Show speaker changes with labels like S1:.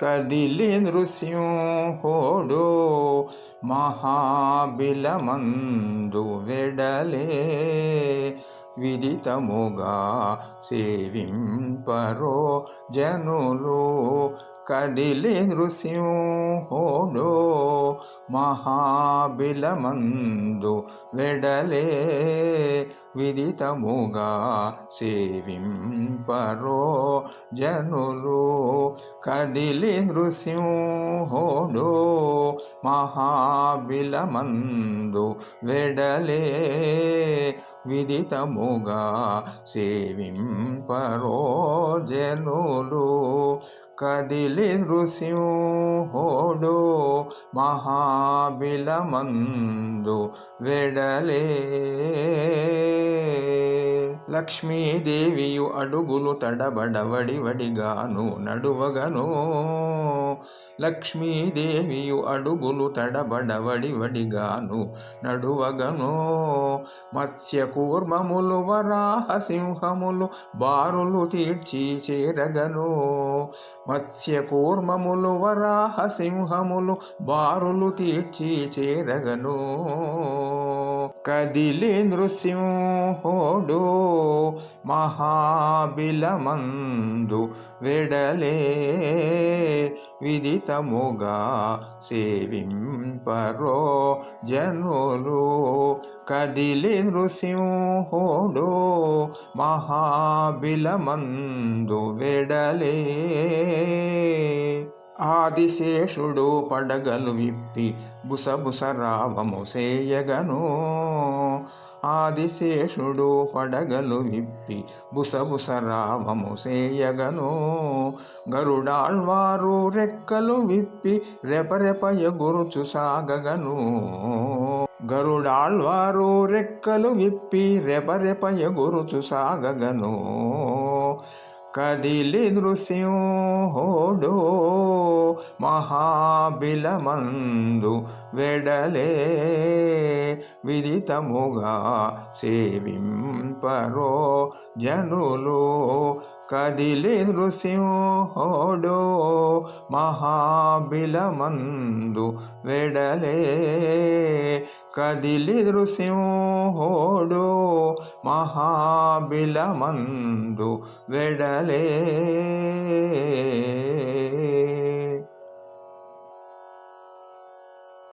S1: కదిలి నృసింహోడు మహాబిలమందు వెడలే విదితముగా సేవింపరో జనులు కదిలే నృసింహోడు మహాబిలమందు వెడలే విదితముగా సేవింపరో జనులు. కదిలి నృసింహోడు మహాబిలమందు వెడలే విదితముగా సేవింపరో జనులు. కదిలి నృసింహోడు మహాబిలమందు వెడలే లక్ష్మీదేవియు అడుగులు తడబడవడి వడిగాను నడువగను లక్ష్మీదేవియు అడుగులు తడబడవడి వడిగాను నడువగను మత్స్య కూర్మములు వరాహ సింహములు బారులు తీర్చి చేరగను మత్స్య కూర్మములు వరాహ సింహములు బారులు తీర్చి చేరగను కదిలి నృసింహోడు మహాబిలమందు వెడలే విదితముగా సేవింపరో జనులు. కదిలి నృసింహోడు మహాబిలమందు వెడలే ఆదిశేషుడు పడగలు విప్పి బుసబుస రావము సేయగను. ఆదిశేషుడు పడగలు విప్పి బుసబుస రావము సేయగను. గరుడాళ్వారు రెక్కలు విప్పి రెపరెపయ గురుచు సాగగను. గరుడాళ్వారు రెక్కలు విప్పి రెపరెపయ గురుచు సాగగను. కదిలి నృసింహోడు మహాబిలమందు వెడలే విదితముగా సేవింపరో జనులు. కదిలి నృసింహోడు మహాబిలమందు వెడలే కదిలిరు సింహోడు మహాబిలమందు వెడలే.